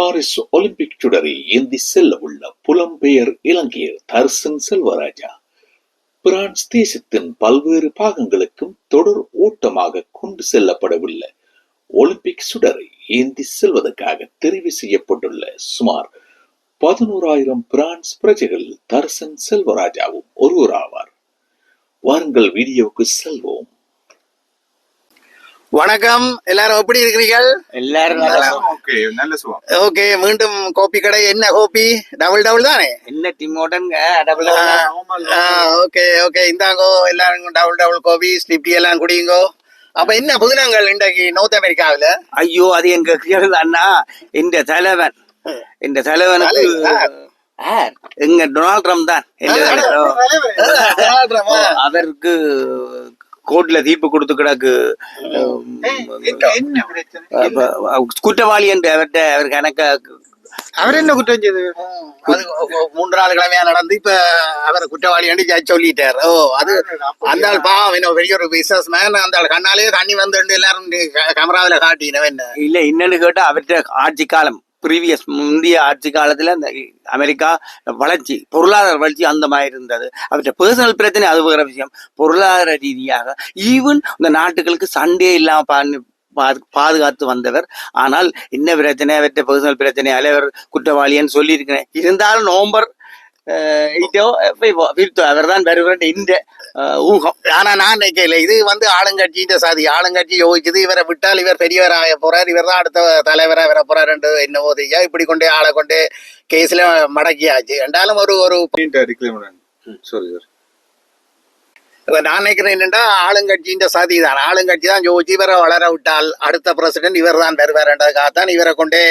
Paris Olympic தொடரை ஏந்தி செல்ல உள்ள புலம்பெயர் இலங்கையர் தர்சன் செல்வராஜா. பிரான்ஸ் தேசத்தின் பல்வேறு பாகங்களுக்கும் தொடர் ஓட்டமாக கொண்டு செல்லப்படவுள்ள ஒலிம்பிக் சுடரை ஏந்தி செல்வதற்காக தெரிவு செய்யப்பட்டுள்ள சுமார் பதினோராயிரம் பிரான்ஸ் பிரஜைகள் தர்சன் செல்வராஜாவும் ஒருவராவார். வாருங்கள் வீடியோவுக்கு செல்வோம். வணக்கம். எல்லாரும் எப்படி இருக்கிறீர்கள்? எல்லாரும் ஓகே நல்ல சுகம். ஓகே மீண்டும் கோப்பி கடை. என்ன கோப்பி டபுள் டபுள் தானே? என்ன டிமோட்டன்ங்க டபுள் ஓகே ஓகே இந்தாங்கோ எல்லாரும் டபுள் டபுள் கோபி. ஸ்லிப்டி எல்லாம் குடியுங்கோ அப்ப என்ன புதினங்கள் இன்றைக்கு நோர்த் அமெரிக்காவில ஐயோ அது எங்க அண்ணா. இந்த தலைவன். இந்த தலைவனுக்கு? எங்க டொனால்ட் ட்ரம்ப் தான். அவருக்கு கோர்ட்ல தீர்ப்பு கொடுத்து கிடக்கு. குற்றவாளி என்று அவர்கிட்ட அவர் கணக்க அவர் என்ன குற்றம் செய்து மூன்று நாலு கிழமையா நடந்து இப்ப அவர் குற்றவாளி சொல்லிட்டார். ஓ அது அந்த ஆள் பாவம் என்ன பெரிய ஒரு பிசினஸ் மேன் அந்த ஆள் கண்ணாலேயே தண்ணி வந்து எல்லாரும் கேமராவில காட்டினவன். இல்ல என்னன்னு கேட்டா அவர்கிட்ட ஆட்சி காலம். ப்ரீவியஸ் முந்தைய ஆட்சி காலத்தில் இந்த அமெரிக்கா வளர்ச்சி பொருளாதார வளர்ச்சி அந்த மாதிரி இருந்தது. அவற்றை பர்சனல் பிரச்சனை அது வேற விஷயம். பொருளாதார ரீதியாக ஈவன் இந்த நாட்டுகளுக்கு சண்டே இல்லாமல் பண்ணி பாது- பாதுகாத்து வந்தவர். ஆனால் என்ன பிரச்சனை? அவற்றை பர்சனல் பிரச்சனை. அவர் குற்றவாளின்னு சொல்லியிருக்கிறேன். இருந்தாலும் நவம்பர் எயிட்டோ ஃபிஃப்த்தோ அவர் தான் வருவர் இந்த ஊகம். ஆனா நான் நினைக்கல. இது வந்து ஆளுங்கட்சியின் சாதி. ஆளுங்கட்சி யோசிச்சது இவரை விட்டால் இவர் பெரியவராக போறார் இவர் தான் அடுத்த தலைவரா வர போறார் என்னவோ தெரியா இப்படி கொண்டே ஆளை கொண்டு கேஸ்ல மடக்கியாச்சு. என்றாலும் ஒரு ஒரு சாரி இப்ப நான் நினைக்கிறேன் என்னன்னா ஆளுங்கட்சியின் சாதி தான். ஆளுங்கட்சி தான் யோசிச்சு இவரை வளர விட்டால் அடுத்த பிரசிடென்ட் இவர் தான் வருவார்ன்றதுக்காகத்தான் இவரை கொண்டே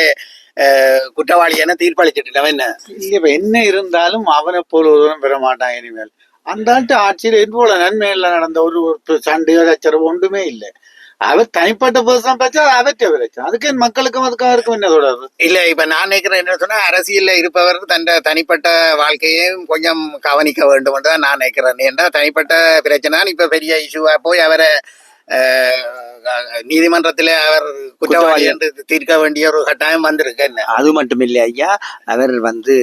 குற்றவாளி என தீர்ப்பளிச்சிட்டு என்ன? இல்ல. இப்ப என்ன இருந்தாலும் அவனை போல ஒருவன் பெற மாட்டான் இனிமேல். அந்த ஆட்டு ஆட்சியில் இது போல நன்மையில நடந்த ஒரு ஒரு சண்டையோ சச்சரவு ஒன்றுமே இல்லை. அவர் தனிப்பட்ட பர்சன் பிரச்சனை அவற்றை பிரச்சனை அதுக்கு மக்களுக்கும் அதுக்கு அவருக்கும் என்ன தொடர்பு? இல்ல இப்ப நான் நினைக்கிறேன் என்ன சொன்னா அரசியல்ல இருப்பவர் தன் தனிப்பட்ட வாழ்க்கையையும் கொஞ்சம் கவனிக்க வேண்டும் என்று தான் நான் நினைக்கிறேன். ஏன்னா தனிப்பட்ட பிரச்சனை? இப்ப பெரிய இஷ்யூவா போய் அவரை நீதிமன்றத்திலே அவர் குற்றவாளி என்று தீர்க்க வேண்டிய ஒரு கட்டாயம் வந்திருக்கு என்ன அது மட்டும் இல்லை ஐயா அவர் வந்து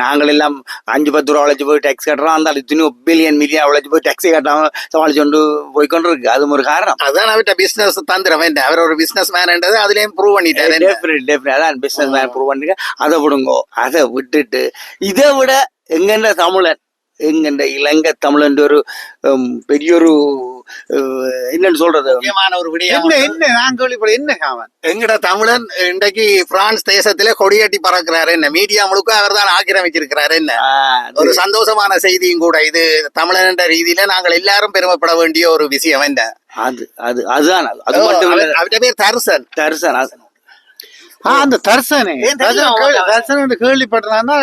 நாங்கள் எல்லாம் அஞ்சு பத்து ரூபா உழைச்சு போய் டேக்ஸ் கட்டுறோம் அந்த இத்தனை பில்லியன் மில்லியன் உழைச்சு போய் டேக்ஸே கட்டாம சமாளிச்சு கொண்டு போய்க்கொண்டு இருக்கு அது ஒரு காரணம் அதான் அவர்கிட்ட பிசினஸ் தந்திரம் என்ன அவர் ஒரு பிசினஸ் மேன்ன்றது அதுலயும் ப்ரூவ் பண்ணிட்டாரு? டெஃபினட் டெஃபினட் அதான் பிசினஸ் மேன் ப்ரூவ் பண்ணுங்க அதை விடுங்கோ அதை விட்டுட்டு இதை விட எங்கென்ன தமிழன் எங்கென்ற இலங்கை தமிழன் ஒரு ஹம், பெரிய ஒரு அஹ், என்னன்னு சொல்றது முக்கியமான ஒரு விடயம் என்ன என்ன நான் கேள்விப்பட என்ன காவன் எங்கட தமிழன் இன்றைக்கு பிரான்ஸ் தேசத்திலே கொடியேட்டி பறக்கிறாரு என்ன மீடியா முழுக்க அவர் தான் ஆக்கிரமிச்சிருக்கிறாரு என்ன ஒரு சந்தோஷமான செய்தியும் கூட இது தமிழன் என்ற ரீதியில நாங்கள் எல்லாரும் பெருமைப்பட வேண்டிய ஒரு விஷயம் என்ன அது அது அதுதான் அது. மட்டும் பேர் தர்சன் தரிசன் அந்த தர்சனே? தர்சன் கேள்விப்பட்டனா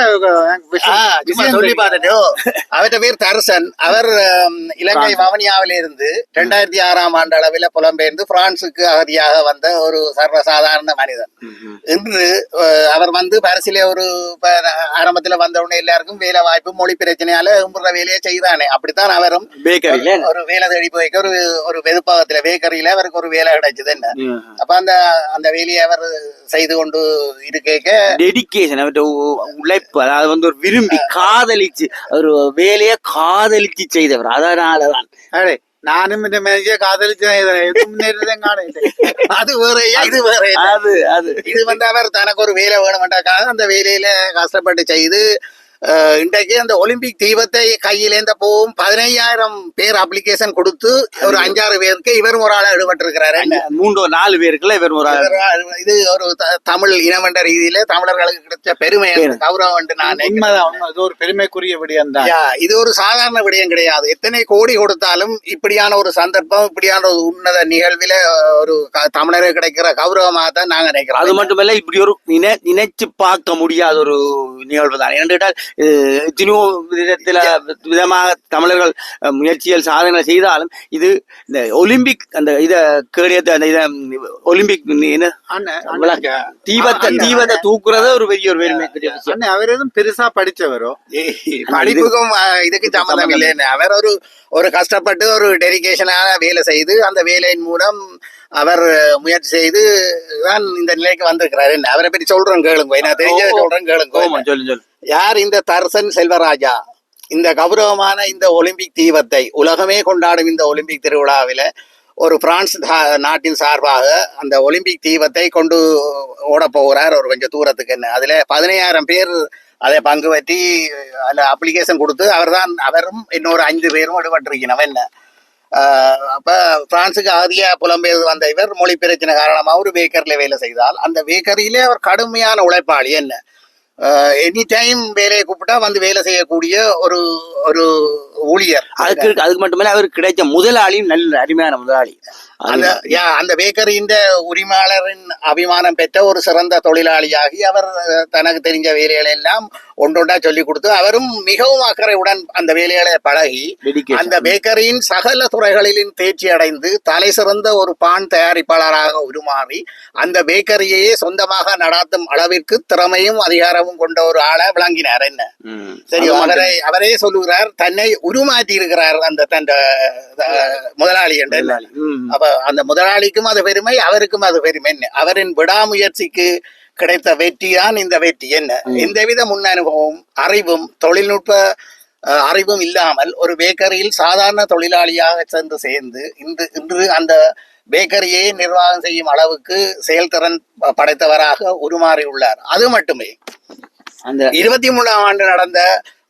சொல்லி பார்த்துட்டு அவர்கிட்ட பேர் தர்சன். அவர் இலங்கை வவனியாவில இருந்து ரெண்டாயிரத்தி ஆறாம் ஆண்டு அளவில் புலம்பெயர்ந்து பிரான்சுக்கு அகதியாக வந்த ஒரு சர்வசாதாரண மனிதன். இன்று அவர் வந்து பரிசிலே ஒரு ஆரம்பத்துல வந்த உடனே எல்லாருக்கும் வேலை வாய்ப்பு மொழி பிரச்சனையால உம்புற வேலையை செய்தானே. அப்படித்தான் அவரும் பேக்கரியில ஒரு வேலை தேடி போய்க்க ஒரு ஒரு வெதுப்பகத்துல பேக்கரியில அவருக்கு ஒரு வேலை கிடைச்சது என்ன. அப்ப அந்த அந்த வேலையை அவர் செய்து கொண்டு இருக்க டெடிகேஷன் அவர்கிட்ட உழைப்பு அதாவது வந்து ஒரு விரும்பி காதலிச்சு ஒரு வேலையை காதலிச்சு செய்தவர். அதனாலதான். அடே நானும் இந்த மேஜிய காதலிச்சேன் அது வேற இது வேற. அது அது. இது வந்து அவர் தனக்கு ஒரு வேலை வேணுமென்றக்காக அந்த வேலையில கஷ்டப்பட்டு செய்து இன்றைக்கு அந்த ஒலிம்பிக் தீபத்தை கையிலேந்த போகும் பதினையாயிரம் பேர் அப்ளிகேஷன் கொடுத்து ஒரு அஞ்சாறு பேருக்கு இவரும் ஒரு ஆளா ஈடுபட்டிருக்கிறாரு. மூன்று நாலு பேருக்குள்ள இவர் ஒரு இது ஒரு தமிழ் இனம் என்ற ரீதியில தமிழர்களுக்கு கிடைச்ச பெருமை கௌரவம் நான் இது ஒரு பெருமைக்குரிய விடயம் தான். இது ஒரு சாதாரண விடயம் கிடையாது. எத்தனை கோடி கொடுத்தாலும் இப்படியான ஒரு சந்தர்ப்பம் இப்படியான ஒரு உன்னத நிகழ்வில ஒரு தமிழருக்கு கிடைக்கிற கௌரவமாக தான் நாங்க அது நினைக்கிறோம் மட்டுமல்ல இப்படி ஒரு நினை நினைச்சு பார்க்க முடியாத ஒரு நிகழ்வு தான். ஏன்னு எத்தனையோ விதத்துல விதமாக தமிழர்கள் முயற்சிகள் சாதனை செய்தாலும் இது இந்த ஒலிம்பிக் அந்த இத கேடியத்தை அந்த இத ஒலிம்பிக் என்ன. தீபத்தை தீபத்தை தூக்குறத ஒரு பெரிய ஒரு விஷயம் அண்ணன் அவர் எதுவும் பெருசா படிச்சவரோ படிப்புக்கும் இதுக்கு சம்மந்தம் இல்லைன்னு அவர் ஒரு ஒரு கஷ்டப்பட்டு ஒரு டெடிகேஷனாக வேலை செய்து அந்த வேலையின் மூலம் அவர் முயற்சி செய்து தான் இந்த நிலைக்கு வந்திருக்கிறார் என்ன அவரை பற்றி சொல்றேன் கேளுங்க. நான் தெரிஞ்சதை சொல்றேன் கேளுங்க. யார் இந்த தர்சன் செல்வராஜா? இந்த கௌரவமான இந்த ஒலிம்பிக் தீபத்தை உலகமே கொண்டாடும் இந்த ஒலிம்பிக் திருவிழாவில ஒரு பிரான்ஸ் நாட்டின் சார்பாக அந்த ஒலிம்பிக் தீபத்தை கொண்டு ஓட போகிறார் ஒரு கொஞ்சம் தூரத்துக்கு என்ன. அதுல பதினையாயிரம் பேர் அதை பங்கு பற்றி அதில் அப்ளிகேஷன் கொடுத்து அவர்தான் அவரும் இன்னொரு அஞ்சு பேரும் ஈடுபட்டிருக்கணும் என்ன? அப்ப பிரான்சுக்கு ஆதியா புலம்பெயர்ந்து வந்த இவர் மொழி பிரச்சனை காரணமா ஒரு பேக்கரியில் வேலை செய்தால் அந்த பேக்கரியிலே அவர் கடுமையான உழைப்பாளி. என்ன? எனி டைம் வேலையை கூப்பிட்டா வந்து வேலை செய்யக்கூடிய ஒரு ஒரு ஊழியர். அதுக்கு அதுக்கு மட்டுமல்ல அவருக்கு கிடைச்ச முதலாளியும் நல்ல அருமையான முதலாளி. அந்த அந்த பேக்கரியின் உரிமையாளரின் அபிமானம் பெற்ற ஒரு சிறந்த தொழிலாளியாகி அவர் தனக்கு தெரிஞ்ச வேலைகளை எல்லாம் ஒன்றொன்றா சொல்லி கொடுத்து அவரும் மிகவும் அக்கறையுடன் அந்த வேலைகளை பழகி. அந்த பேக்கரியின் சகல துறைகளிலும் தேர்ச்சி அடைந்து தலை சிறந்த ஒரு பான் தயாரிப்பாளராக உருமாறி அந்த பேக்கரியையே சொந்தமாக நடாத்தும் அளவிற்கு திறமையும் அதிகாரமும் கொண்ட ஒரு ஆளை விளங்கினார். என்ன. சரி அவரை அவரே சொல்லுகிறார் தன்னை உருமாற்றி இருக்கிறார் அந்த தன் முதலாளி என்று. அப்ப அந்த முதலாளிக்கும் அது பெருமை அவருக்கும் அது பெருமை. என்ன? அவரின் விடாமுயற்சிக்கு கிடைத்த வெற்றி தான் இந்த வெற்றி. என்ன? எந்தவித முன் அனுபவம் அறிவும் தொழில்நுட்ப அறிவும் இல்லாமல் ஒரு பேக்கரியில் சாதாரண தொழிலாளியாக சென்று சேர்ந்து இன்று இன்று அந்த பேக்கரியை நிர்வாகம் செய்யும் அளவுக்கு செயல்திறன் படைத்தவராக உருமாறியுள்ளார் அது மட்டுமே. அந்த இருபத்தி மூணாம் ஆண்டு நடந்த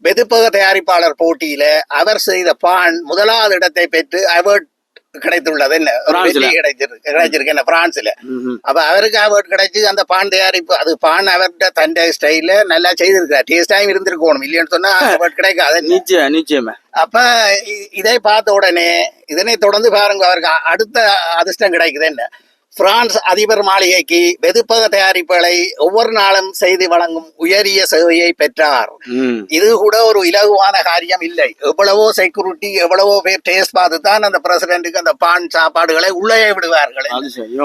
வெதுப்பக தயாரிப்பாளர் போட்டியில அவர் செய்த பான் முதலாவது இடத்தை பெற்று அவார்ட் கிடைத்துள்ளது. என்ன? கிடைச்சிருக்கு கிடைச்சிருக்கு. என்ன? பிரான்ஸ்ல. அப்ப அவருக்கு அவார்ட் கிடைச்சு அந்த பான் தயாரிப்பு அது பான் அவர்கிட்ட தன் ஸ்டைல நல்லா செய்திருக்கார் டேஸ்டாயும் இருந்திருக்கணும். இல்லைன்னு சொன்னா அவார்ட் கிடைக்காது? நிச்சயம் நிச்சயமா. அப்ப இதை பார்த்த உடனே இதனை தொடர்ந்து பாருங்க அவருக்கு அடுத்த அதிர்ஷ்டம் கிடைக்குது. என்ன? பிரான்ஸ் அதிபர் மாளிகைக்கு வெதுப்பக தயாரிப்புகளை ஒவ்வொரு நாளும் செய்து வழங்கும் உயரிய சேவையை பெற்றார். இது கூட ஒரு இலகுவான காரியம் இல்லை எவ்வளவோ செக்யூரிட்டி எவ்வளவோ பேர் டேஸ்ட் பார்த்து தான் அந்த பிரசிடென்ட்டுக்கு அந்த பான் சாப்பாடுகளை உள்ளே விடுவார்கள்.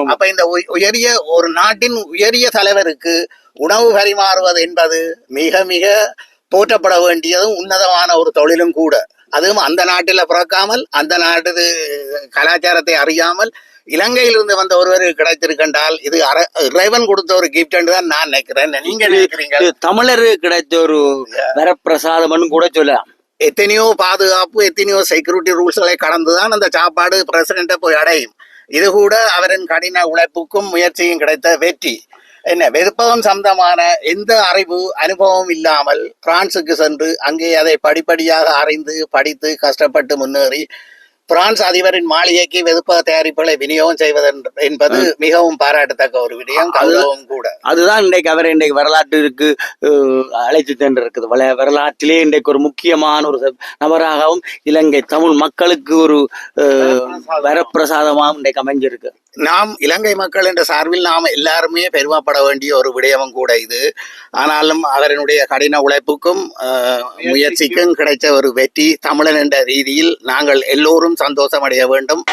அப்ப இந்த உய- உயரிய ஒரு நாட்டின் உயரிய தலைவருக்கு உணவு பரிமாறுவது என்பது மிக மிக போற்றப்பட வேண்டியதும் உன்னதமான ஒரு தொழிலும் கூட அதுவும் அந்த நாட்டில பிறக்காமல் அந்த நாட்டு கலாச்சாரத்தை அறியாமல் இலங்கையிலிருந்து வந்த ஒருவருக்கு கிடைத்திருக்கின்றால் இது அர- இறைவன் கொடுத்த ஒரு கிஃப்ட் தான் நான் நினைக்கிறேன். நீங்க நினைக்கிறீங்க? இது தமிழருக்கு கிடைச்ச ஒரு வரப்பிரசாதம்னு கூட சொல்லலாம். எத்தனையோ பாதுகாப்பு எத்தனையோ செக்யூரிட்டி ரூல்ஸ்களை கடந்துதான் அந்த சாப்பாடு பிரசிடென்ட்டை போய் அடையும். இது கூட அவரின் கடின உழைப்புக்கும் முயற்சியும் கிடைத்த வெற்றி. என்ன வெறுப்பகம் சம்பந்தமான எந்த அறிவு அனுபவம் இல்லாமல் பிரான்சுக்கு சென்று அங்கே அதை படிப்படியாக அறிந்து படித்து கஷ்டப்பட்டு முன்னேறி பிரான்ஸ் அதிபரின் மாளிகைக்கு வெதுப்பக தயாரிப்புகளை விநியோகம் செய்வது என்பது மிகவும் பாராட்டத்தக்க ஒரு விடயம். கௌரவம் கூட. அதுதான் இன்றைக்கு அவர் இன்றைக்கு வரலாற்றிற்கு அழைத்து சென்றிருக்குது. வள வரலாற்றிலே இன்றைக்கு ஒரு முக்கியமான ஒரு நபராகவும் இலங்கை தமிழ் மக்களுக்கு ஒரு வரப்பிரசாதமாகவும் இன்றைக்கு அமைஞ்சிருக்கு. நாம் இலங்கை மக்கள் என்ற சார்பில் நாம் எல்லாருமே பெருமைப்பட வேண்டிய ஒரு விடயமும் கூட இது. ஆனாலும் அவரினுடைய கடின உழைப்புக்கும் முயற்சிக்கும் கிடைத்த ஒரு வெற்றி தமிழன் என்ற ரீதியில் நாங்கள் எல்லோரும் சந்தோஷமடைய வேண்டும்.